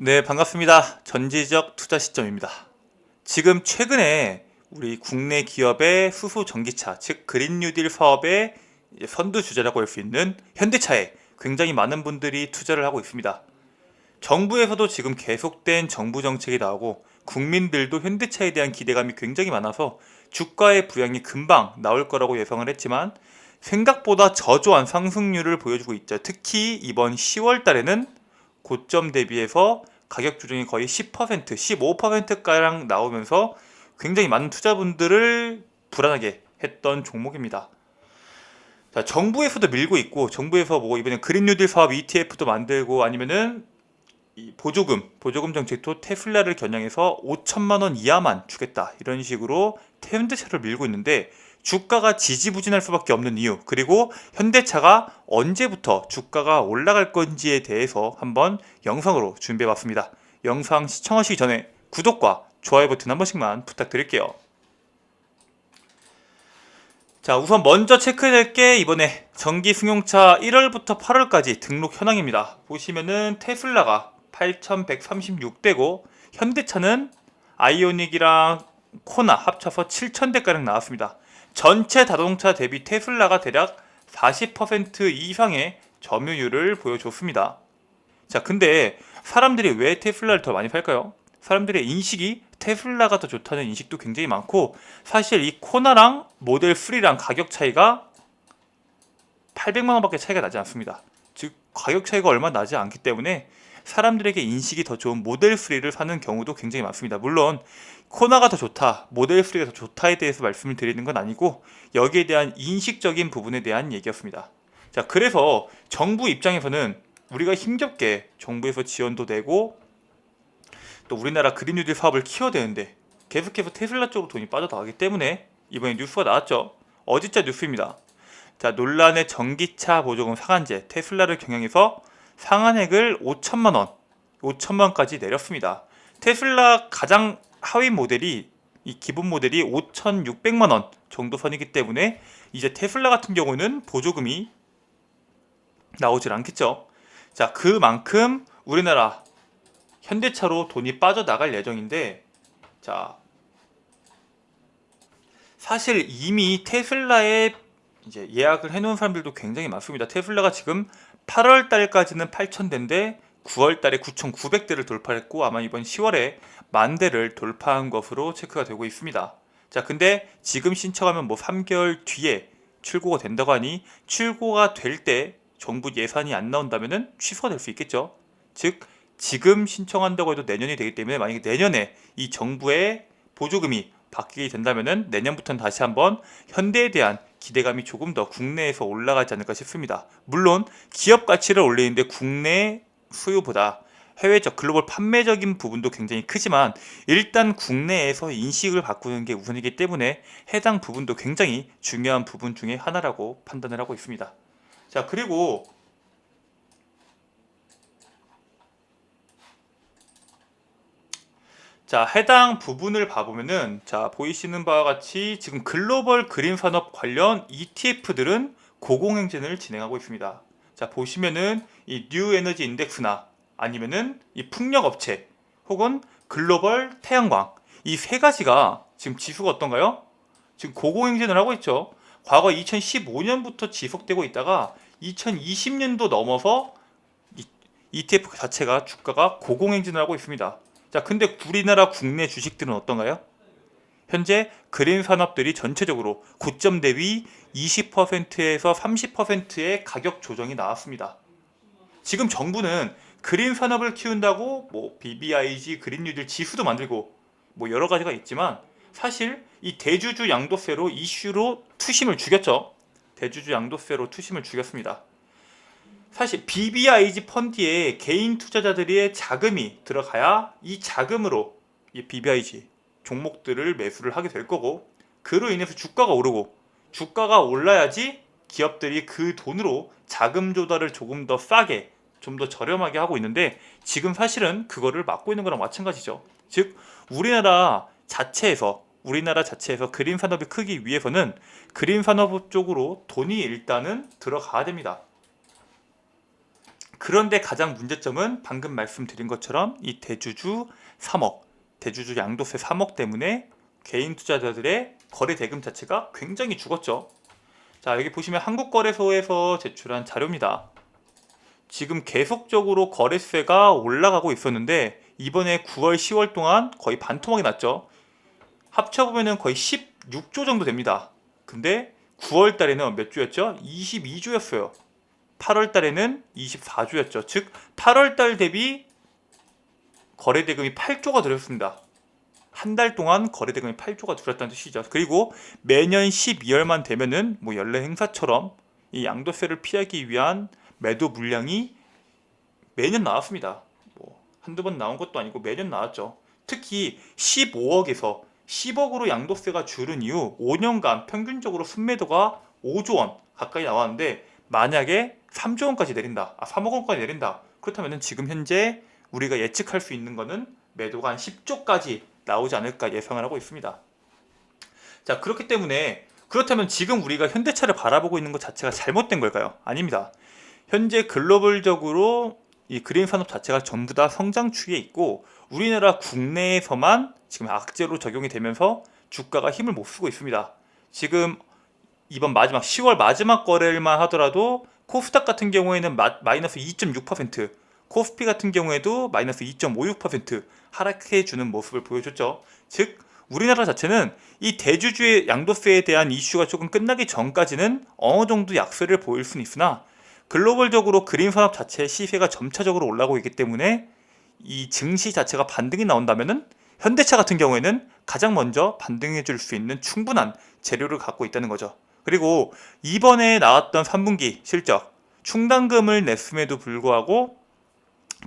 네, 반갑습니다. 전지적 투자 시점입니다. 지금 최근에 우리 국내 기업의 수소 전기차, 즉 그린 뉴딜 사업의 선두 주자라고 할 수 있는 현대차에 굉장히 많은 분들이 투자를 하고 있습니다. 정부에서도 지금 계속된 정부 정책이 나오고 국민들도 현대차에 대한 기대감이 굉장히 많아서 주가의 부양이 금방 나올 거라고 예상을 했지만 생각보다 저조한 상승률을 보여주고 있죠. 특히 이번 10월 달에는 고점 대비해서 가격 조정이 거의 10%, 15%가량 나오면서 굉장히 많은 투자분들을 불안하게 했던 종목입니다. 자, 정부에서도 밀고 있고 정부에서 뭐 이번에 그린 뉴딜 사업 ETF도 만들고 아니면은 이 보조금, 보조금 정책도 테슬라를 겨냥해서 5천만 원 이하만 주겠다 이런 식으로 현대차를 밀고 있는데 주가가 지지부진할 수밖에 없는 이유 그리고 현대차가 언제부터 주가가 올라갈 건지에 대해서 한번 영상으로 준비해봤습니다. 영상 시청하시기 전에 구독과 좋아요 버튼 한 번씩만 부탁드릴게요. 자 우선 먼저 체크해야 게 이번에 전기 승용차 1월부터 8월까지 등록 현황입니다. 보시면은 테슬라가 8,136대고 현대차는 아이오닉이랑 코나 합쳐서 7,000대가량 나왔습니다. 전체 자동차 대비 테슬라가 대략 40% 이상의 점유율을 보여줬습니다. 자, 근데 사람들이 왜 테슬라를 더 많이 팔까요? 사람들의 인식이 테슬라가 더 좋다는 인식도 굉장히 많고 사실 이 코나랑 모델 3랑 가격 차이가 800만 원밖에 차이가 나지 않습니다. 즉 가격 차이가 얼마 나지 않기 때문에 사람들에게 인식이 더 좋은 모델 3를 사는 경우도 굉장히 많습니다. 물론 코나가 더 좋다, 모델 3가 더 좋다에 대해서 말씀을 드리는 건 아니고 여기에 대한 인식적인 부분에 대한 얘기였습니다. 자, 그래서 정부 입장에서는 우리가 힘겹게 정부에서 지원도 되고 또 우리나라 그린 뉴딜 사업을 키워야 되는데 계속해서 테슬라 쪽으로 돈이 빠져나가기 때문에 이번에 뉴스가 나왔죠. 어제자 뉴스입니다. 자, 논란의 전기차 보조금 상한제 테슬라를 경영해서 상한액을 5천만 원, 5천만 원까지 내렸습니다. 테슬라 가장 하위 모델이 이 기본 모델이 5,600만 원 정도 선이기 때문에 이제 테슬라 같은 경우는 보조금이 나오질 않겠죠. 자, 그만큼 우리나라 현대차로 돈이 빠져나갈 예정인데 자, 사실 이미 테슬라에 이제 예약을 해놓은 사람들도 굉장히 많습니다. 테슬라가 지금 8월 달까지는 8,000대인데 9월 달에 9,900대를 돌파했고 아마 이번 10월에 만 대를 돌파한 것으로 체크가 되고 있습니다. 자, 근데 지금 신청하면 뭐 3개월 뒤에 출고가 된다고 하니 출고가 될 때 정부 예산이 안 나온다면은 취소가 될 수 있겠죠. 즉 지금 신청한다고 해도 내년이 되기 때문에 만약에 내년에 이 정부의 보조금이 바뀌게 된다면은 내년부터는 다시 한번 현대에 대한 기대감이 조금 더 국내에서 올라가지 않을까 싶습니다. 물론 기업 가치를 올리는데 국내 수요보다 해외적 글로벌 판매적인 부분도 굉장히 크지만 일단 국내에서 인식을 바꾸는 게 우선이기 때문에 해당 부분도 굉장히 중요한 부분 중에 하나라고 판단을 하고 있습니다. 자, 그리고 자, 해당 부분을 봐보면은, 자, 보이시는 바와 같이 지금 글로벌 그린 산업 관련 ETF들은 고공행진을 진행하고 있습니다. 자, 보시면은 이 뉴 에너지 인덱스나 아니면은 이 풍력 업체 혹은 글로벌 태양광 이 세 가지가 지금 지수가 어떤가요? 지금 고공행진을 하고 있죠. 과거 2015년부터 지속되고 있다가 2020년도 넘어서 ETF 자체가 주가가 고공행진을 하고 있습니다. 자, 근데 우리나라 국내 주식들은 어떤가요? 현재 그린 산업들이 전체적으로 고점 대비 20%에서 30%의 가격 조정이 나왔습니다. 지금 정부는 그린 산업을 키운다고 뭐 BBIG 그린 뉴딜 지수도 만들고 뭐 여러 가지가 있지만 사실 이 대주주 양도세로 이슈로 투심을 죽였죠. 대주주 양도세로 투심을 죽였습니다. 사실 BBIG 펀드에 개인 투자자들의 자금이 들어가야 이 자금으로 이 BBIG 종목들을 매수를 하게 될 거고 그로 인해서 주가가 오르고 주가가 올라야지 기업들이 그 돈으로 자금 조달을 조금 더 싸게 좀 더 저렴하게 하고 있는데 지금 사실은 그거를 막고 있는 거랑 마찬가지죠. 즉 우리나라 자체에서 우리나라 자체에서 그린 산업이 크기 위해서는 그린 산업 쪽으로 돈이 일단은 들어가야 됩니다. 그런데 가장 문제점은 방금 말씀드린 것처럼 이 대주주 3억, 대주주 양도세 3억 때문에 개인 투자자들의 거래 대금 자체가 굉장히 죽었죠. 자, 여기 보시면 한국거래소에서 제출한 자료입니다. 지금 계속적으로 거래세가 올라가고 있었는데 이번에 9월, 10월 동안 거의 반토막이 났죠. 합쳐보면 거의 16조 정도 됩니다. 근데 9월 달에는 몇 조였죠? 22조였어요. 8월 달에는 24조였죠. 즉 8월 달 대비 거래 대금이 8조가 들었습니다. 한 달 동안 거래 대금이 8조가 들었다는 뜻이죠. 그리고 매년 12월만 되면은 뭐 연례 행사처럼 이 양도세를 피하기 위한 매도 물량이 매년 나왔습니다. 뭐 한두 번 나온 것도 아니고 매년 나왔죠. 특히 15억에서 10억으로 양도세가 줄은 이후 5년간 평균적으로 순매도가 5조 원 가까이 나왔는데 만약에 3조 원까지 내린다. 아 3억 원까지 내린다. 그렇다면 지금 현재 우리가 예측할 수 있는 거는 매도가 한 10조까지 나오지 않을까 예상을 하고 있습니다. 자, 그렇기 때문에 그렇다면 지금 우리가 현대차를 바라보고 있는 것 자체가 잘못된 걸까요? 아닙니다. 현재 글로벌적으로 이 그린 산업 자체가 전부 다 성장 추이에 있고 우리나라 국내에서만 지금 악재로 적용이 되면서 주가가 힘을 못 쓰고 있습니다. 지금 이번 마지막 10월 마지막 거래일만 하더라도 코스닥 같은 경우에는 마, 마이너스 2.6%, 코스피 같은 경우에도 마이너스 2.56% 하락해 주는 모습을 보여줬죠. 즉 우리나라 자체는 이 대주주의 양도세에 대한 이슈가 조금 끝나기 전까지는 어느 정도 약세를 보일 수는 있으나 글로벌적으로 그린 산업 자체의 시세가 점차적으로 올라가고 있기 때문에 이 증시 자체가 반등이 나온다면은 현대차 같은 경우에는 가장 먼저 반등해 줄 수 있는 충분한 재료를 갖고 있다는 거죠. 그리고 이번에 나왔던 3분기 실적 충당금을 냈음에도 불구하고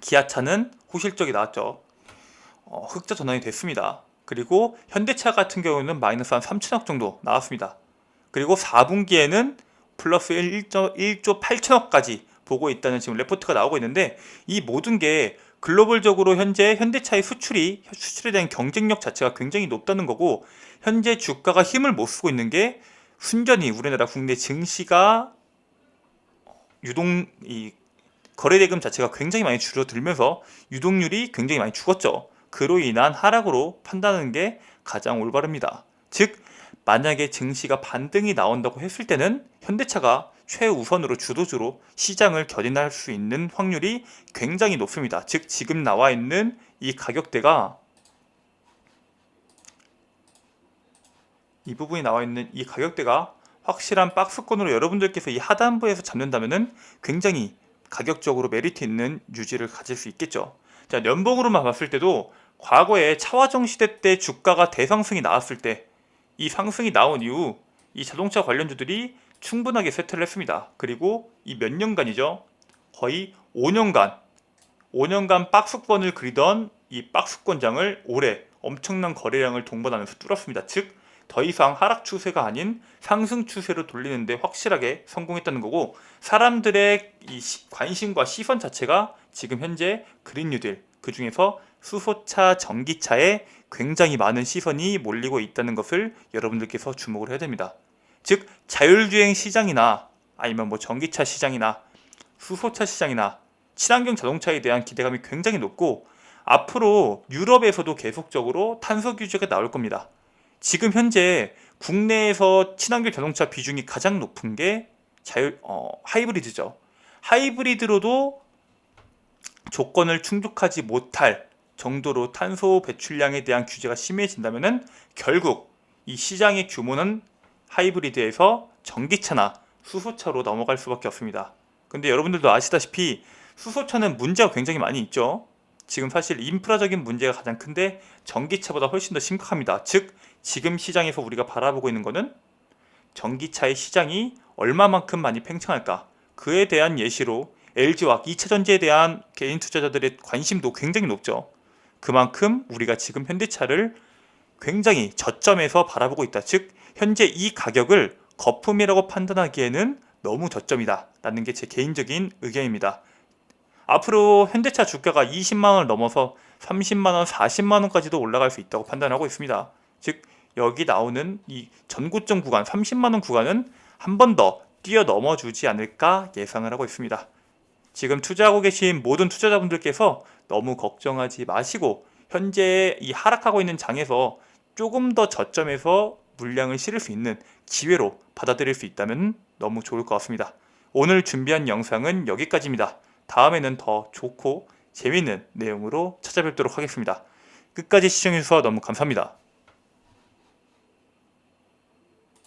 기아차는 호실적이 나왔죠. 어, 흑자 전환이 됐습니다. 그리고 현대차 같은 경우는 마이너스 한 3천억 정도 나왔습니다. 그리고 4분기에는 플러스 1조, 1조 8천억까지 보고 있다는 지금 레포트가 나오고 있는데 이 모든 게 글로벌적으로 현재 현대차의 수출이 수출에 대한 경쟁력 자체가 굉장히 높다는 거고 현재 주가가 힘을 못 쓰고 있는 게 순전히 우리나라 국내 증시가 유동 이 거래대금 자체가 굉장히 많이 줄어들면서 유동률이 굉장히 많이 죽었죠. 그로 인한 하락으로 판단하는 게 가장 올바릅니다. 즉 만약에 증시가 반등이 나온다고 했을 때는 현대차가 최우선으로 주도주로 시장을 견인할 수 있는 확률이 굉장히 높습니다. 즉 지금 나와 있는 이 가격대가 이 부분이 나와 있는 이 가격대가 확실한 박스권으로 여러분들께서 이 하단부에서 잡는다면은 굉장히 가격적으로 메리트 있는 유지를 가질 수 있겠죠. 자, 연봉으로만 봤을 때도 과거에 차화정 시대 때 주가가 대상승이 나왔을 때 이 상승이 나온 이후 이 자동차 관련주들이 충분하게 세트를 했습니다. 그리고 이 몇 년간이죠. 거의 5년간 5년간 박스권을 그리던 이 박스권장을 올해 엄청난 거래량을 동반하면서 뚫었습니다. 즉 더 이상 하락 추세가 아닌 상승 추세로 돌리는데 확실하게 성공했다는 거고 사람들의 이 시- 관심과 시선 자체가 지금 현재 그린 뉴딜 그 중에서 수소차, 전기차에 굉장히 많은 시선이 몰리고 있다는 것을 여러분들께서 주목을 해야 됩니다. 즉 자율주행 시장이나 아니면 뭐 전기차 시장이나 수소차 시장이나 친환경 자동차에 대한 기대감이 굉장히 높고 앞으로 유럽에서도 계속적으로 탄소 규제가 나올 겁니다. 지금 현재 국내에서 친환경 자동차 비중이 가장 높은 게 자율 어, 하이브리드죠. 하이브리드로도 조건을 충족하지 못할 정도로 탄소 배출량에 대한 규제가 심해진다면은 결국 이 시장의 규모는 하이브리드에서 전기차나 수소차로 넘어갈 수밖에 없습니다. 근데 여러분들도 아시다시피 수소차는 문제가 굉장히 많이 있죠. 지금 사실 인프라적인 문제가 가장 큰데 전기차보다 훨씬 더 심각합니다. 즉 지금 시장에서 우리가 바라보고 있는 것은 전기차의 시장이 얼마만큼 많이 팽창할까 그에 대한 예시로 LG와 2차 전지에 대한 개인 투자자들의 관심도 굉장히 높죠. 그만큼 우리가 지금 현대차를 굉장히 저점에서 바라보고 있다. 즉 현재 이 가격을 거품이라고 판단하기에는 너무 저점이다. 라는 게 제 개인적인 의견입니다. 앞으로 현대차 주가가 20만 원을 넘어서 30만 원, 40만 원까지도 올라갈 수 있다고 판단하고 있습니다. 즉 여기 나오는 이 전고점 구간 30만 원 구간은 한 번 더 뛰어넘어 주지 않을까 예상을 하고 있습니다. 지금 투자하고 계신 모든 투자자분들께서 너무 걱정하지 마시고 현재 이 하락하고 있는 장에서 조금 더 저점에서 물량을 실을 수 있는 기회로 받아들일 수 있다면 너무 좋을 것 같습니다. 오늘 준비한 영상은 여기까지입니다. 다음에는 더 좋고 재미있는 내용으로 찾아뵙도록 하겠습니다. 끝까지 시청해주셔서 너무 감사합니다.